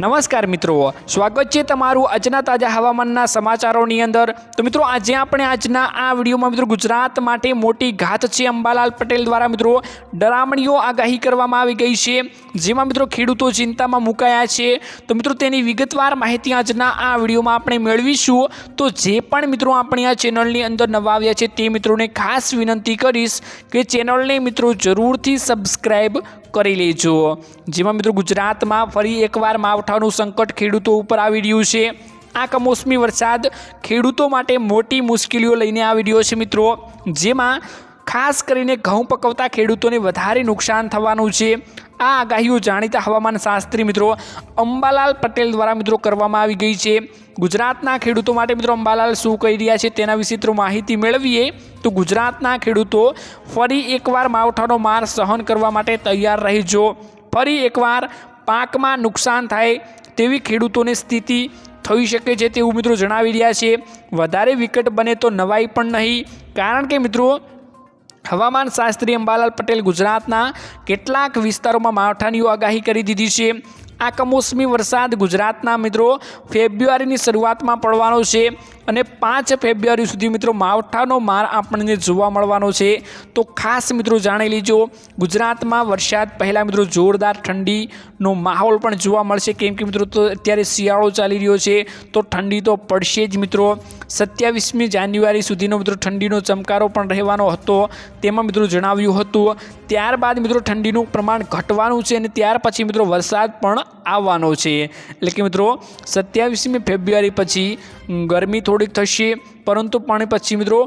નમસ્કાર મિત્રો, સ્વાગત છે તમારું આજના તાજા હવામાનના સમાચારોની અંદર. તો મિત્રો, આજે આપણે આજના આ વિડીયોમાં મિત્રો ગુજરાત માટે મોટી ઘાત છે અંબાલાલ પટેલ દ્વારા મિત્રો ડરામણીઓ આગાહી કરવામાં આવી ગઈ છે. જેમાં મિત્રો ખેડૂતો ચિંતામાં મુકાયા છે. તો મિત્રો, તેની વિગતવાર માહિતી આજના આ વિડીયોમાં આપણે મેળવીશું. તો જે પણ મિત્રો આપણે આ ચેનલની અંદર નવા આવ્યા છે, તે મિત્રોને ખાસ વિનંતી કરીશ કે ચેનલને મિત્રો જરૂરથી સબસ્ક્રાઈબ કરી લેજો. જેમાં મિત્રો ગુજરાતમાં ફરી એકવાર માવઠાનું સંકટ ખેડૂતો ઉપર આવી રહ્યું છે. આ કમોસમી વરસાદ ખેડૂતો માટે મોટી મુશ્કેલીઓ લઈને આવી રહ્યો છે મિત્રો. જેમાં ખાસ કરીને ઘઉં પકવતા ખેડૂતોને વધારે નુકસાન થવાનું છે. આ આગાહીઓ જાણીતા હવામાન શાસ્ત્રી મિત્રો અંબાલાલ પટેલ દ્વારા મિત્રો કરવામાં આવી ગઈ છે. ગુજરાતના ખેડૂતો માટે મિત્રો અંબાલાલ શું કહી રહ્યા છે તેના વિશે મિત્રો માહિતી મેળવીએ તો ગુજરાતના ખેડૂતો ફરી એકવાર માવઠાનો માર સહન કરવા માટે તૈયાર રહેજો. ફરી એકવાર પાકમાં નુકસાન થાય તેવી ખેડૂતોની સ્થિતિ થઈ શકે છે તેવું મિત્રો જણાવી રહ્યા છે. વધારે વિકટ બને તો નવાઈ પણ નહીં. કારણ કે મિત્રો, હવામાન શાસ્ત્રી અંબાલાલ પટેલ ગુજરાતના કેટલાક વિસ્તારોમાં માવઠાની આગાહી કરી દીધી છે. આ કમોસમી વરસાદ ગુજરાતના મિત્રો ફેબ્રુઆરીની શરૂઆતમાં પડવાનો છે અને પાંચ ફેબ્રુઆરી સુધી મિત્રો માવઠાનો માર આપણને જોવા મળવાનો છે. તો ખાસ મિત્રો જાણી લેજો, ગુજરાતમાં વરસાદ પહેલાં મિત્રો જોરદાર ઠંડીનો માહોલ પણ જોવા મળશે. કેમ કે મિત્રો તો અત્યારે શિયાળો ચાલી રહ્યો છે, તો ઠંડી તો પડશે જ મિત્રો. સત્યાવીસમી જાન્યુઆરી સુધીનો મિત્રો ઠંડીનો ચમકારો પણ રહેવાનો હતો, તેમાં મિત્રો જણાવ્યું હતું. ત્યારબાદ મિત્રો ઠંડીનું પ્રમાણ ઘટવાનું છે અને ત્યાર પછી મિત્રો વરસાદ પણ આવવાનો છે. એટલે કે મિત્રો, સત્યાવીસમી ફેબ્રુઆરી પછી ગરમી થોડીક થશે, પરંતુ પણ પછી મિત્રો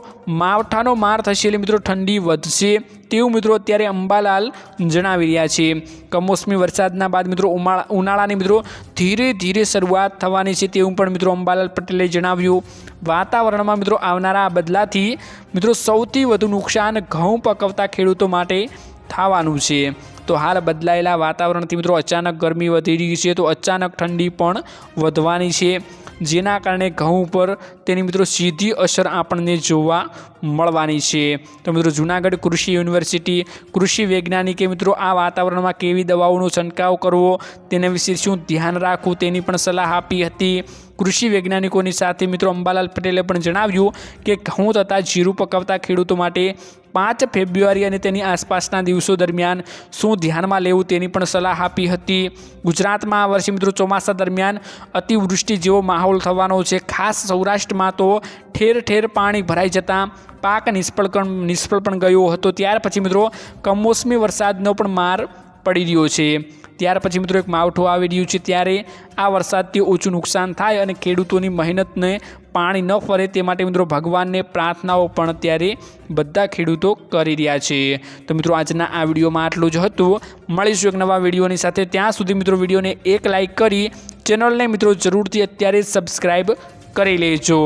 માવઠાનો માર થશે એટલે મિત્રો ઠંડી વધશે. તેવું મિત્રો અત્યારે અંબાલાલ જણાવી રહ્યા છે. કમોસમી વરસાદના બાદ મિત્રો ઉનાળાની મિત્રો ધીરે ધીરે શરૂઆત થવાની છે તેવું પણ મિત્રો અંબાલાલ પટેલે જણાવ્યું. વાતાવરણમાં મિત્રો આવનારા બદલાથી મિત્રો સૌથી વધુ નુકસાન ઘઉં પકવતા ખેડૂતો માટે થવાનું છે. તો હાલ બદલાયેલા વાતાવરણથી મિત્રો અચાનક ગરમી વધી રહી છે, તો અચાનક ઠંડી પણ વધવાની છે. જેના કારણે ઘઉં ઉપર તેની મિત્રો સીધી અસર આપણને જોવા મળવાની છે. તો મિત્રો જૂનાગઢ કૃષિ યુનિવર્સિટી કૃષિ વૈજ્ઞાનિકે મિત્રો આ વાતાવરણમાં કેવી દવાઓનો છંટકાવ કરવો, તેના વિશે શું ધ્યાન રાખવું તેની પણ સલાહ આપી હતી. કૃષિ વૈજ્ઞાનિકોની સાથે મિત્રો અંબાલાલ પટેલે પણ જણાવ્યું કે ઘઉં તથા જીરું પકવતા ખેડૂતો માટે પાંચ ફેબ્રુઆરી અને તેની આસપાસના દિવસો દરમિયાન શું ધ્યાનમાં લેવું તેની પણ સલાહ આપી હતી. ગુજરાતમાં આ વર્ષે મિત્રો ચોમાસા દરમિયાન અતિવૃષ્ટિ જેવો માહોલ થવાનો છે. ખાસ સૌરાષ્ટ્રમાં તો ઠેર ઠેર પાણી ભરાઈ જતાં પાક નિષ્ફળ નિષ્ફળ પણ ગયો હતો. ત્યાર પછી મિત્રો કમોસમી વરસાદનો પણ માર પડી રહ્યો છે. ત્યાર પછી મિત્રો એક માવઠું આવી રહ્યું છે ત્યારે આ વરસાદથી ઓછું નુકસાન થાય અને ખેડૂતોની મહેનતને પાણી ન ફરે તે માટે મિત્રો ભગવાનને પ્રાર્થનાઓ પણ અત્યારે બધા ખેડૂતો કરી રહ્યા છે. તો મિત્રો આજના આ વિડીયોમાં આટલું જ હતું. મળીશું એક નવા વિડીયોની સાથે. ત્યાં સુધી મિત્રો વિડીયોને એક લાઇક કરી ચેનલને મિત્રો જરૂરથી અત્યારે સબસ્ક્રાઈબ કરી લેજો.